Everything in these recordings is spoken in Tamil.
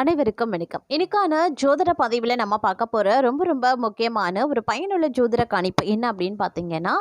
அனைவருக்கும் வணக்கம். இன்னைக்கான ஜோதிட பதிவில் நம்ம பார்க்க போகிற ரொம்ப ரொம்ப முக்கியமான ஒரு பயனுள்ள ஜோதிட கணிப்பு என்ன அப்படின்னு பார்த்தீங்கன்னா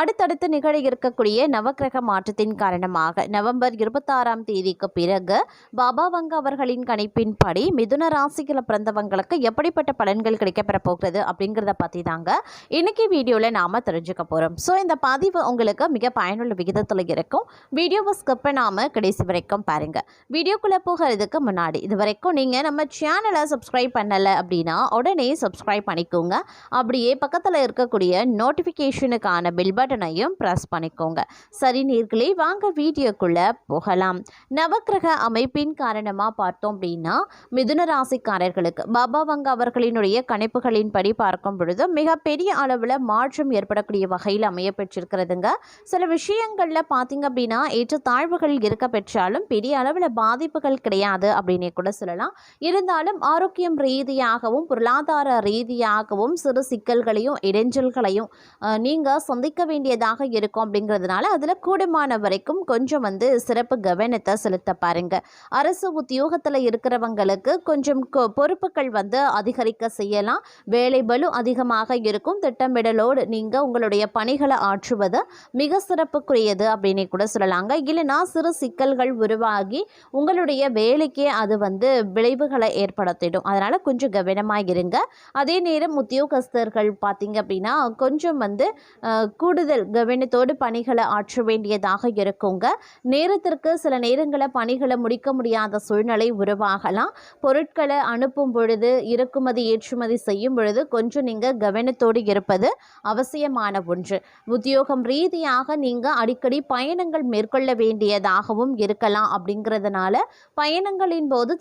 அடுத்தடுத்து நிகழ இருக்கக்கூடிய நவக்கிரக மாற்றத்தின் காரணமாக நவம்பர் இருபத்தாறாம் தேதிக்கு பிறகு பாபா வங்க அவர்களின் கணிப்பின்படி மிதுன ராசியில் பிறந்தவங்களுக்கு எப்படிப்பட்ட பலன்கள் கிடைக்கப்பெற போகிறது அப்படிங்கிறத பற்றி தாங்க இன்னைக்கு வீடியோவில் நாம் தெரிஞ்சுக்க போகிறோம் ஸோ இந்த பதிவு உங்களுக்கு மிக பயனுள்ள விகிதத்தில் இருக்கும். வீடியோவை ஸ்கிப் பண்ணாமல் கடைசி வரைக்கும் பாருங்கள் வீடியோக்குள்ளே போகிறதுக்கு முன்னாடி இது வரைக்கும் நீங்கள் நீங்கள் நம்ம சேனலை சப்ஸ்கிரைப் பண்ணலை அப்படின்னா உடனே சப்ஸ்கிரைப் பண்ணிக்கோங்க. அப்படியே பக்கத்தில் இருக்கக்கூடிய நோட்டிஃபிகேஷனுக்கான பெல் பட்டனையும் ப்ரெஸ் பண்ணிக்கோங்க. சரி நீர்களே வாங்க வீடியோக்குள்ளே போகலாம். நவக்கிரக அமைப்பின் காரணமாக பார்த்தோம் அப்படின்னா மிதுன ராசிக்காரர்களுக்கு பாபா வங்க அவர்களினுடைய கணிப்புகளின்படி பார்க்கும் பொழுது மிகப்பெரிய அளவில் மாற்றம் ஏற்படக்கூடிய வகையில் அமைய பெற்றிருக்கிறதுங்க. சில விஷயங்களில் பார்த்தீங்க அப்படின்னா ஏற்றத்தாழ்வுகள் இருக்க பெற்றாலும் பெரிய அளவில் பாதிப்புகள் கிடையாது அப்படின்னே கூட சொல்லலாம். இருந்தாலும் ஆரோக்கியம் ரீதியாகவும் பொருளாதார ரீதியாகவும் சிறு சிக்கல்களையும் இடைஞ்சல்களையும் நீங்கள் சந்திக்க வேண்டியதாக இருக்கும் அப்படிங்கிறதுனால அதில் கூடுமான வரைக்கும் கொஞ்சம் வந்து சிறப்பு கவனத்தை செலுத்த பாருங்கள் அரசு உத்தியோகத்தில் இருக்கிறவங்களுக்கு கொஞ்சம் கொ- பொறுப்புகள் வந்து அதிகரிக்க செய்யலாம். வேலை பலு அதிகமாக இருக்கும். திட்டமிடலோடு நீங்கள் உங்களுடைய பணிகளை ஆற்றுவது மிக சிறப்புக்குரியது அப்படின்னு கூட சொல்லலாங்க. இல்லைன்னா சிறு சிக்கல்கள் உருவாகி உங்களுடைய வேலைக்கே அது வந்து விளைவுகளை ஏற்படுத்திடும். அதனால் கொஞ்சம் கவனமாக இருங்க. அதே நேரம் உத்தியோகஸ்தர்கள் பார்த்தீங்க அப்படின்னா கொஞ்சம் வந்து கூடுதல் கவனத்தோடு பணிகளை ஆற்ற வேண்டியதாக இருக்குங்க. நேரத்திற்கு சில நேரங்களில் பணிகளை முடிக்க முடியாத சூழ்நிலை உருவாகலாம். பொருட்களை அனுப்பும் பொழுது இறக்குமதி ஏற்றுமதி செய்யும் பொழுது கொஞ்சம் நீங்கள் கவனத்தோடு இருப்பது அவசியமான ஒன்று. உத்தியோகம் ரீதியாக நீங்கள் அடிக்கடி பயணங்கள் மேற்கொள்ள வேண்டியதாகவும் இருக்கலாம் அப்படிங்கிறதுனால பயணங்களின் போது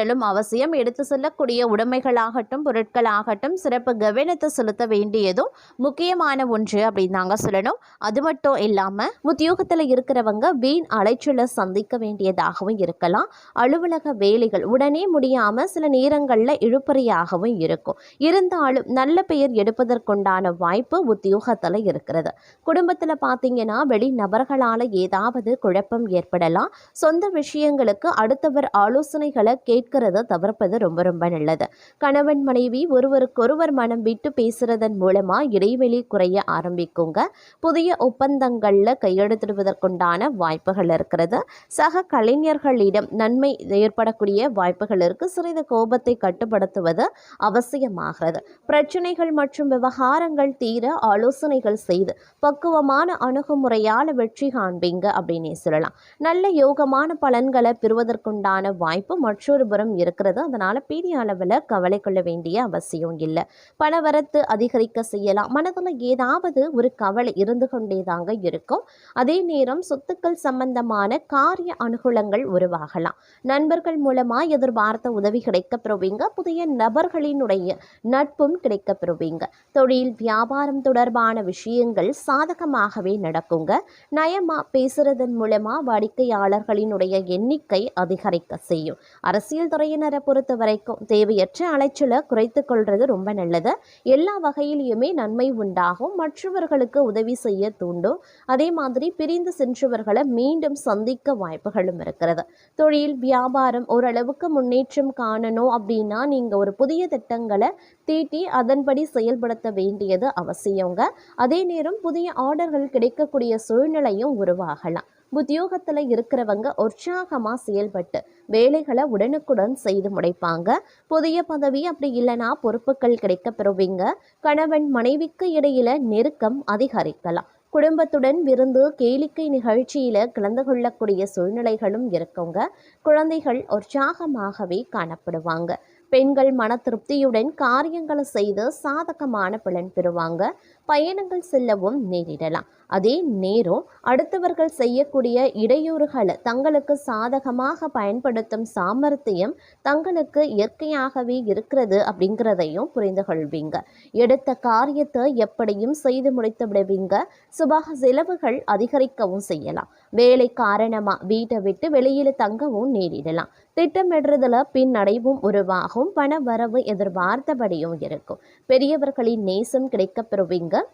உடலும் அவசியம் எடுத்து செல்லக்கூடிய உடைமைகளாகட்டும் பொருட்களாகட்டும் சிறப்பு கவனத்தை செலுத்த வேண்டியதும் முக்கியமான ஒன்று அப்படின்னு சொல்லணும். அது மட்டும் இல்லாமல் உத்தியோகத்தில் இருக்கிறவங்க வீண் அலைச்சலை சந்திக்க வேண்டியதாகவும் இருக்கலாம். அலுவலக வேலைகள் உடனே முடியாமல் சில நேரங்களில் இழுபறியாகவும் இருக்கும். இருந்தாலும் நல்ல பெயர் எடுப்பதற்குண்டான வாய்ப்பு உத்தியோகத்தில் இருக்கிறது. குடும்பத்தில் பார்த்தீங்கன்னா வெளி நபர்களால் ஏதாவது குழப்பம் ஏற்படலாம். சொந்த விஷயங்களுக்கு அடுத்தவர் ஆலோசனைகளை கேட்கிறத தவிர்ப்பது ரொம்ப ரொம்ப நல்லது. கணவன் மனைவி ஒருவருக்கொருவர் மனம் விட்டு பேசுறதன் மூலமா இடைவெளி குறைய ஆரம்பிக்குங்க. புதிய ஒப்பந்தங்களில் கையெழுத்திடுவதற்குண்டான வாய்ப்புகள் இருக்கிறது. சக கலைஞர்களிடம் நன்மை ஏற்படக்கூடிய வாய்ப்புகள் இருக்கு. சிறிது கோபத்தை கட்டுப்படுத்துவது அவசியமாகிறது. பிரச்சனைகள் மற்றும் விவகாரங்கள் தீர ஆலோசனைகள் செய்து பக்குவமான அணுகுமுறையால் வெற்றி காண்பீங்க அப்படின்னே சொல்லலாம். நல்ல யோகமான பலன்களை பெறுவதற்குண்டான வாய்ப்பு மற்றொரு புறம் இருக்கிறது. அதனால் பெரிய அளவில் கவலை கொள்ள வேண்டிய அவசியம் இல்லை. பணவரத்து அதிகரிக்க செய்யலாம். மனதில் ஏதாவது ஒரு கவலை இருந்து கொண்டே தாங்க இருக்கும். அதே நேரம் சொத்துக்கள் சம்பந்தமான காரிய அனுகூலங்கள் உருவாகலாம். நண்பர்கள் மூலமாக எதிர்பார்த்த உதவி கிடைக்கப்பெறுவீங்க. புதிய நபர்களினுடைய நட்பும் கிடைக்கப்பெறுவீங்க. தொழில் வியாபாரம் தொடர்பான விஷயங்கள் சாதகமாகவே நடக்குங்க. நயமா பேசுறதன் மூலமா வாடிக்கையாளர்களினுடைய எண்ணிக்கை அதிகரிக்க செய்யும். அரசியல் துறையினரை பொறுத்த வரைக்கும் தேவையற்ற அலைச்சலை குறைத்து கொள்வது ரொம்ப நல்லது. எல்லா வகையிலையுமே நன்மை உண்டாகும். மற்றவர்களுக்கு உதவி செய்ய தூண்டும். அதே மாதிரி பிரிந்து சென்றவர்களை மீண்டும் சந்திக்க வாய்ப்புகளும் இருக்கிறது. தொழில் வியாபாரம் ஓரளவுக்கு முன்னேற்றம் காணணும் அப்படின்னா நீங்கள் ஒரு புதிய திட்டங்களை தீட்டி அதன்படி செயல்படுத்த வேண்டியது அவசியங்க. அதே நேரம் புதிய ஆர்டர்கள் கிடைக்கக்கூடிய சூழ்நிலையும் உருவாகலாம். உத்தியோகத்தில் இருக்கிறவங்க உற்சாகமாக செயல்பட்டு வேலைகளை உடனுக்குடன் செய்து முடிப்பாங்க. புதிய பதவி அப்படி இல்லைன்னா பொறுப்புகள் கிடைக்க பெறுவீங்க. கணவன் மனைவிக்கு இடையில நெருக்கம் அதிகரிக்கலாம். குடும்பத்துடன் விருந்து கேளிக்கை நிகழ்ச்சியில் கலந்து கொள்ளக்கூடிய சூழ்நிலைகளும் இருக்குங்க. குழந்தைகள் உற்சாகமாகவே காணப்படுவாங்க. பெண்கள் மன திருப்தியுடன் காரியங்களை செய்து சாதகமான பலன் பெறுவாங்க. பயணங்கள் செல்லவும் நேரிடலாம். அதே நேரம் அடுத்தவர்கள் செய்யக்கூடிய இடையூறுகளை தங்களுக்கு சாதகமாக பயன்படுத்தும் சாமர்த்தியம் தங்களுக்கு இயற்கையாகவே இருக்கிறது அப்படிங்கிறதையும் புரிந்து கொள்வீங்க. எடுத்த காரியத்தை எப்படியும் செய்து முடித்து விடுவீங்க. சுபாக செலவுகள் அதிகரிக்கவும் செய்யலாம். வேலை காரணமா வீட்டை விட்டு வெளியில தங்கவும் நேரிடலாம். திட்டமிடுறதுல பின்னடைவும் உருவாகும். பண வரவு எதிர்பார்த்தபடியும் இருக்கும். பெரியவர்களின் நேசம் கிடைக்க பெறுவீங்க.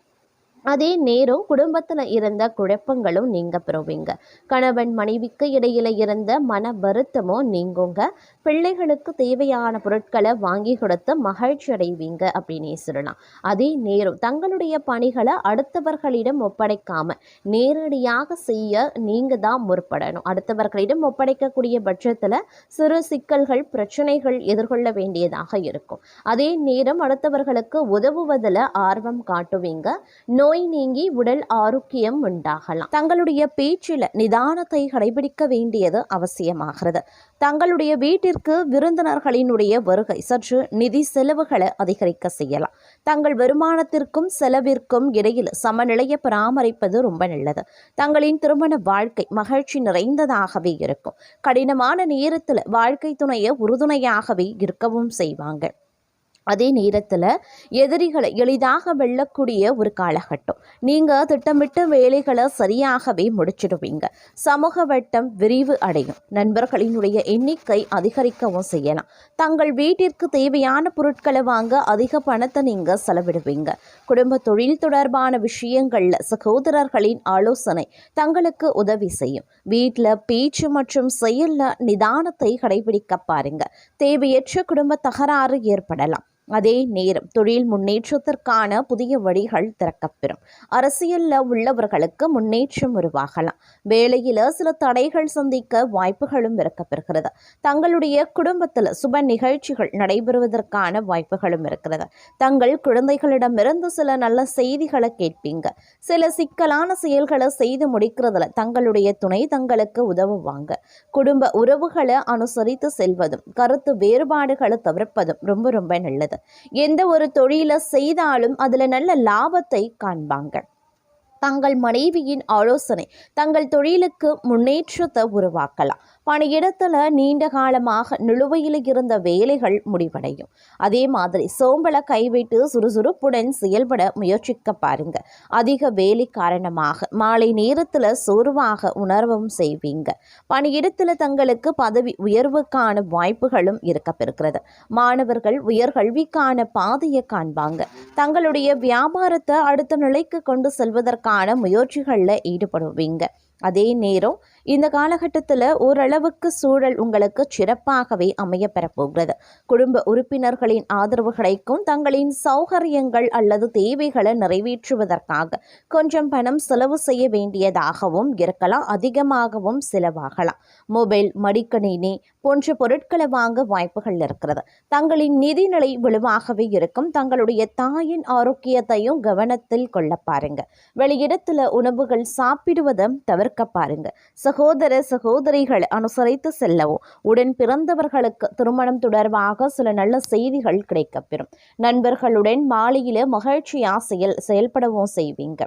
அதே நேரம் குடும்பத்தில் இருந்த குழப்பங்களும் நீங்க பெறுவீங்க. கணவன் மனைவிக்கு இடையில இருந்த மன வருத்தமும் நீங்குங்க. பிள்ளைகளுக்கு தேவையான பொருட்களை வாங்கி கொடுத்து மகிழ்ச்சி அடைவீங்க அப்படின்னே சொல்லலாம். அதே நேரம் தங்களுடைய பணிகளை அடுத்தவர்களிடம் ஒப்படைக்காம நேரடியாக செய்ய நீங்க தான் முற்படணும். அடுத்தவர்களிடம் ஒப்படைக்கக்கூடிய பட்சத்தில் சிறு சிக்கல்கள் பிரச்சனைகள் எதிர்கொள்ள வேண்டியதாக இருக்கும். அதே நேரம் அடுத்தவர்களுக்கு உதவுவதில் ஆர்வம் காட்டுவீங்க. நோய் நீங்கி உடல் ஆரோக்கியம் உண்டாகலாம். தங்களுடைய பேச்சில் நிதானத்தை கடைபிடிக்க வேண்டியது அவசியமாகிறது. தங்களுடைய வீட்டிற்கு விருந்தினர்களினுடைய வருகை சற்று நிதி செலவுகளை அதிகரிக்க செய்யலாம். தங்கள் வருமானத்திற்கும் செலவிற்கும் இடையில் சமநிலையை பராமரிப்பது ரொம்ப நல்லது. தங்களின் திருமண வாழ்க்கை மகிழ்ச்சி நிறைந்ததாகவே இருக்கும். கடினமான நேரத்தில் வாழ்க்கை துணையை உறுதுணையாகவே இருக்கவும் செய்வாங்க. அதே நேரத்தில் எதிரிகளை எளிதாக வெல்லக்கூடிய ஒரு காலகட்டம். நீங்கள் திட்டமிட்ட வேலைகளை சரியாகவே முடிச்சிடுவீங்க. சமூக வட்டம் விரிவு அடையும். நண்பர்களினுடைய எண்ணிக்கை அதிகரிக்கவும் செய்யலாம். தங்கள் வீட்டிற்கு தேவையான பொருட்களை வாங்க அதிக பணத்தை நீங்கள் செலவிடுவீங்க. குடும்ப தொழில் தொடர்பான விஷயங்களில் சகோதரர்களின் ஆலோசனை தங்களுக்கு உதவி செய்யும். வீட்டில் பேச்சு மற்றும் செயலில் நிதானத்தை கடைபிடிக்க பாருங்க. தேவையற்ற குடும்ப தகராறு ஏற்படலாம். அதே நேரம் தொழில் முன்னேற்றத்திற்கான புதிய வழிகள் திறக்கப்பெறும். அரசியலில் உள்ளவர்களுக்கு முன்னேற்றம் உருவாகலாம். வேலையில் சில தடைகள் சந்திக்க வாய்ப்புகளும் இருக்கப்பெறுகிறது தங்களுடைய குடும்பத்தில் சுப நிகழ்ச்சிகள் நடைபெறுவதற்கான வாய்ப்புகளும் இருக்கிறது. தங்கள் குழந்தைகளிடமிருந்து சில நல்ல செய்திகளை கேட்பீங்க. சில சிக்கலான செயல்களை செய்து முடிக்கிறதுல தங்களுடைய துணை தங்களுக்கு உதவுவாங்க. குடும்ப உறவுகளை அனுசரித்து செல்வதும் கருத்து வேறுபாடுகளை தவிர்ப்பதும் ரொம்ப ரொம்ப நல்லது. எந்த ஒரு தொழிலை செய்தாலும் அதில் நல்ல லாபத்தை காண்பாங்க. தங்கள் மனைவியின் ஆலோசனை தங்கள் தொழிலுக்கு முன்னேற்றத்தை உருவாக்கலாம். பணியிடத்தில் நீண்ட காலமாக நிலுவையில் இருந்த வேலைகள் முடிவடையும். அதே மாதிரி சோம்பலை கைவிட்டு சுறுசுறுப்புடன் செயல்பட முயற்சிக்க பாருங்க. அதிக வேலை காரணமாக மாலை நேரத்தில் சோர்வாக உணர்வும் செய்வீங்க. பணியிடத்தில் தங்களுக்கு பதவி உயர்வுக்கான வாய்ப்புகளும் இருக்கப்பெறுகிறது. மாணவர்கள் உயர்கல்விக்கான பாதையை காண்பாங்க. தங்களுடைய வியாபாரத்தை அடுத்த நிலைக்கு கொண்டு செல்வதற்கான முயற்சிகளில் ஈடுபடுவீங்க. அதே நேரம் இந்த காலகட்டத்தில் ஓரளவுக்கு சூழல் உங்களுக்கு சிறப்பாகவே அமைய பெறப்போகிறது. குடும்ப உறுப்பினர்களின் ஆதரவு கிடைக்கும் தங்களின் சௌகரியங்கள் அல்லது தேவைகளை நிறைவேற்றுவதற்காக கொஞ்சம் பணம் செலவு செய்ய வேண்டியதாகவும் இருக்கலாம் அதிகமாகவும் செலவாகலாம். மொபைல் மடிக்கணினி போன்ற பொருட்களை வாங்க வாய்ப்புகள் இருக்கிறது. தங்களின் நிதிநிலை வலுவாகவே இருக்கும். தங்களுடைய தாயின் ஆரோக்கியத்தையும் கவனத்தில் கொள்ள பாருங்க. வெளியிடத்தில் உணவுகள் சாப்பிடுவதை தவிர்க்க பாருங்க. சகோதர சகோதரிகளை அனுசரித்து செல்லவும். உடன் பிறந்தவர்களுக்கு திருமணம் தொடர்பாக சில நல்ல செய்திகள் கிடைக்கப்பெறும். நண்பர்களுடன் மாலையில மகிழ்ச்சி ஆசையில் செயல்படவும் செய்வீங்க.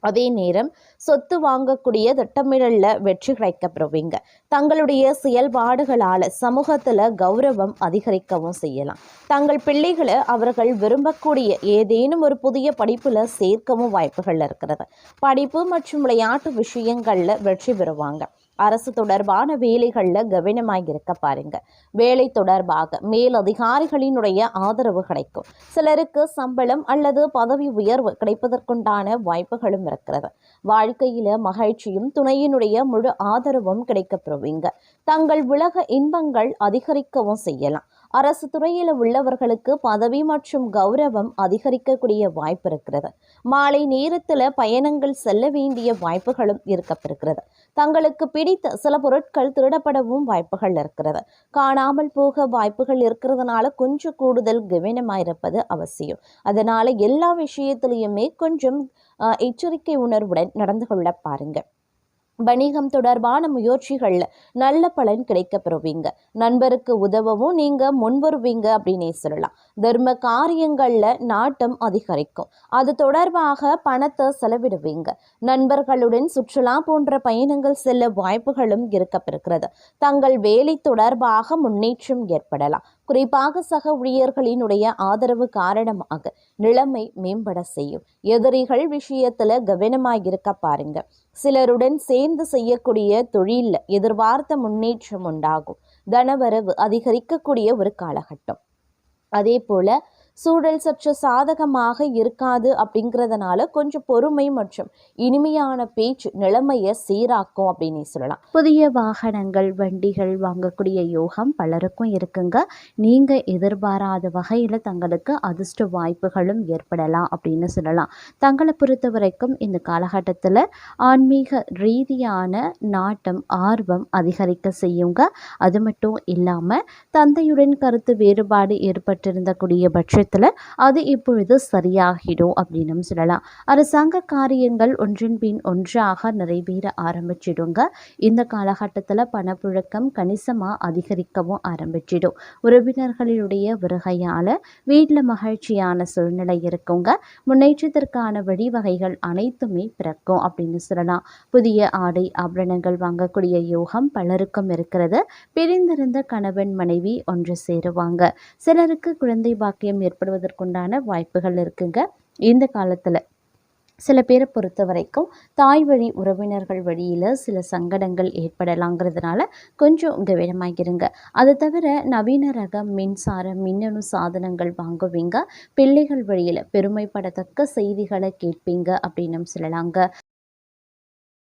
அதே நேரம் சொத்து வாங்கக்கூடிய திட்டமிடலில் வெற்றி கிடைக்கப்பெறுவீங்க தங்களுடைய செயல்பாடுகளால் சமூகத்தில் கௌரவம் அதிகரிக்கவும் செய்யலாம். தங்கள் பிள்ளைகளை அவர்கள் விரும்பக்கூடிய ஏதேனும் ஒரு புதிய படிப்பில் சேர்க்கவும் வாய்ப்புகள் இருக்கிறது. படிப்பு மற்றும் விளையாட்டு விஷயங்களில் வெற்றி பெறுவாங்க. அரசு தொடர்பான வேலைகளில் கவனமாக இருக்க பாருங்க. வேலை தொடர்பாக மேலதிகாரிகளினுடைய ஆதரவு கிடைக்கும். சிலருக்கு சம்பளம் அல்லது பதவி உயர்வு கிடைப்பதற்குண்டான வாய்ப்புகளும் இருக்கிறது. வாழ்க்கையில மகிழ்ச்சியும் துணையினுடைய முழு ஆதரவும் கிடைக்கப்பெறுவீங்க தங்கள் உலக இன்பங்கள் அதிகரிக்கவும் செய்யலாம். அரசு துறையில் உள்ளவர்களுக்கு பதவி மற்றும் கௌரவம் அதிகரிக்கக்கூடிய வாய்ப்பு இருக்கிறது. மாலை நேரத்தில் பயணங்கள் செல்ல வேண்டிய வாய்ப்புகளும் இருக்கப்பெறுகிறது. தங்களுக்கு பிடித்த சில பொருட்கள் திருடப்படவும் வாய்ப்புகள் இருக்கிறது. காணாமல் போக வாய்ப்புகள் இருக்கிறதுனால கொஞ்சம் கூடுதல் கவனமாயிருப்பது அவசியம். அதனால எல்லா விஷயத்திலையுமே கொஞ்சம் எச்சரிக்கை உணர்வுடன் நடந்து கொள்ள பாருங்கள் வணிகம் தொடர்பான முயற்சிகளில் நல்ல பலன் கிடைக்க பெறுவீங்க. நண்பருக்கு உதவவும் நீங்கள் முன்வருவீங்க அப்படின்னே சொல்லலாம். தர்ம காரியங்களில் நாட்டம் அதிகரிக்கும். அது தொடர்பாக பணத்தை செலவிடுவீங்க. நண்பர்களுடன் சுற்றுலா போன்ற பயணங்கள் செல்ல வாய்ப்புகளும் இருக்கப்பெறுகிறது. தங்கள் வேலை தொடர்பாக முன்னேற்றம் ஏற்படலாம். குறிப்பாக சக ஊழியர்களினுடைய ஆதரவு காரணமாக நிலைமை மேம்பட செய்யும். எதிரிகள் விஷயத்துல கவனமாக இருக்க பாருங்க. சிலருடன் சேர்ந்து செய்யக்கூடிய தொழிலில் எதிர்பார்த்த முன்னேற்றம் உண்டாகும். தனவரவு அதிகரிக்கக்கூடிய ஒரு காலகட்டம். அதே போல சூழல் சற்று சாதகமாக இருக்காது அப்படிங்கிறதுனால கொஞ்சம் பொறுமை மற்றும் இனிமையான பேச்சு நிலைமையை சீராக்கும் அப்படின்னு சொல்லலாம். புதிய வாகனங்கள் வண்டிகள் வாங்கக்கூடிய யோகம் பலருக்கும் இருக்குங்க. நீங்கள் எதிர்பாராத வகையில் தங்களுக்கு அதிர்ஷ்ட வாய்ப்புகளும் ஏற்படலாம் அப்படின்னு சொல்லலாம். தங்களை பொறுத்த வரைக்கும் இந்த காலகட்டத்தில் ஆன்மீக ரீதியான நாட்டம் ஆர்வம் அதிகரிக்க செய்யுங்க. அது மட்டும் இல்லாமல் தந்தையுடன் கருத்து வேறுபாடு ஏற்பட்டிருந்த கூடிய பட்சத்தில் அது இப்பொழுது சரியாகிடும் அப்படின்னு சொல்லலாம். அரசாங்க காரியங்கள் ஒன்றின் பின் ஒன்றாக நிறைவேற ஆரம்பிச்சிடுங்க. இந்த காலகட்டத்தில் பணப்புழக்கம் கணிசமாக அதிகரிக்கவும் ஆரம்பிச்சிடும். உறவினர்களுடைய வருகையால் வீட்டில் மகிழ்ச்சியான சூழ்நிலை இருக்குங்க. முன்னேற்றத்திற்கான வழிவகைகள் அனைத்துமே பிறக்கும் அப்படின்னு சொல்லலாம். புதிய ஆடை ஆபரணங்கள் வாங்கக்கூடிய யோகம் பலருக்கும் இருக்கிறது. பிரிந்திருந்த கணவன் மனைவி ஒன்று சேருவாங்க. சிலருக்கு குழந்தை பாக்கியம் ஏற்படுவதற்குண்டான வாய்ப்புகள் இருக்குங்க. இந்த காலத்தில் சில பேரை பொறுத்த வரைக்கும் தாய் வழி உறவினர்கள் வழியில் சில சங்கடங்கள் ஏற்படலாங்கிறதுனால கொஞ்சம் கவனமாக இருங்க அது தவிர நவீன ரக மின்சார மின்னணு சாதனங்கள் வாங்குவீங்க. பிள்ளைகள் வழியில் பெருமைப்படத்தக்க செய்திகளை கேட்பீங்க அப்படின்னு சொல்லலாங்க.